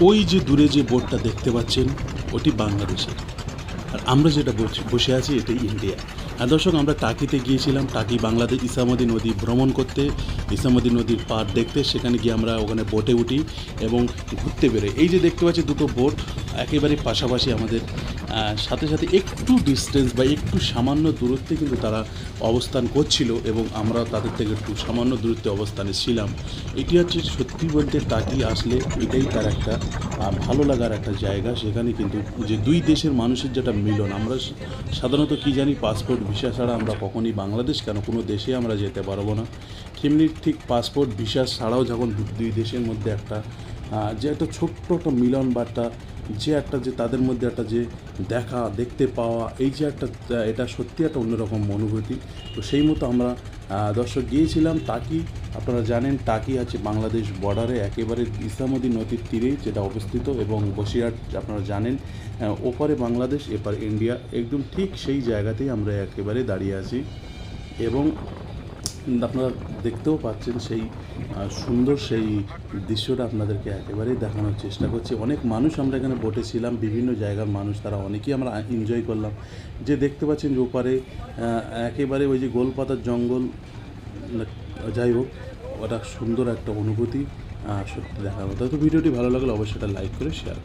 ওই যে দূরে যে বোর্ডটা দেখতে পাচ্ছেন, ওটি বাংলাদেশের। আর আমরা যেটা বসে- আছি, এটি ইন্ডিয়া। দর্শক, আমরা টাকিতে গিয়েছিলাম। টাকি বাংলাদেশ ইসামতি নদী ভ্রমণ করতে। ইসামতি নদীর পার দেখতে, সেখানে গিয়ে আমরা ওখানে বোটে উঠি এবং ঘুরতে বেরোই। এই যে দেখতে পাচ্ছি দুটো বোট, একেবারে পাশাপাশি আমাদের সাথে সাথে একটু ডিস্টেন্স বা একটু সামান্য দূরত্বে কিন্তু তারা অবস্থান করছিল এবং আমরা তাদের থেকে একটু সামান্য দূরত্বে অবস্থানে ছিলাম। এটি হচ্ছে সত্যি বলতে টাকি আসলে এটাই তার একটা ভালো লাগার একটা জায়গা। সেখানে কিন্তু যে দুই দেশের মানুষের যেটা মিলন, আমরা সাধারণত কি জানি পাসপোর্ট ভিসা ছাড়া আমরা কখনই বাংলাদেশ কেন? কোনো দেশে আমরা যেতে পারব না। তেমনি ঠিক পাসপোর্ট ভিসা ছাড়াও যখন দুই দেশের মধ্যে একটা যে একটা ছোট্ট একটা মিলন বা একটা যে একটা যে তাদের মধ্যে একটা যে দেখা, দেখতে পাওয়া, এই যে একটা এটা সত্যি একটা অন্যরকম অনুভূতি। তো সেই মতো আমরা দর্শক গিয়েছিলাম টাকি। আপনারা জানেন টাকি আছে বাংলাদেশ বর্ডারে, একেবারে ইসামতি নদীর তীরে যেটা অবস্থিত এবং বসিরহাট, আপনারা জানেন ওপারে বাংলাদেশ, এপার ইন্ডিয়া, একদম ঠিক সেই জায়গাতেই আমরা একেবারে দাঁড়িয়ে আছি। এবং আপনারা দেখতেও পাচ্ছেন সেই সুন্দর সেই দৃশ্যটা আপনাদেরকে একেবারেই দেখানোর চেষ্টা করছি। অনেক মানুষ আমরা এখানে বসেছিলাম বিভিন্ন জায়গার মানুষ, তারা অনেকেই আমরা এনজয় করলাম। যে দেখতে পাচ্ছেন যে ওপারে একেবারে ওই যে গোলপাতার জঙ্গল, যাই হোক, ওটা সুন্দর একটা অনুভূতি সত্যি দেখার মতো। তো ভিডিওটি ভালো লাগলে অবশ্যই এটা লাইক করে শেয়ার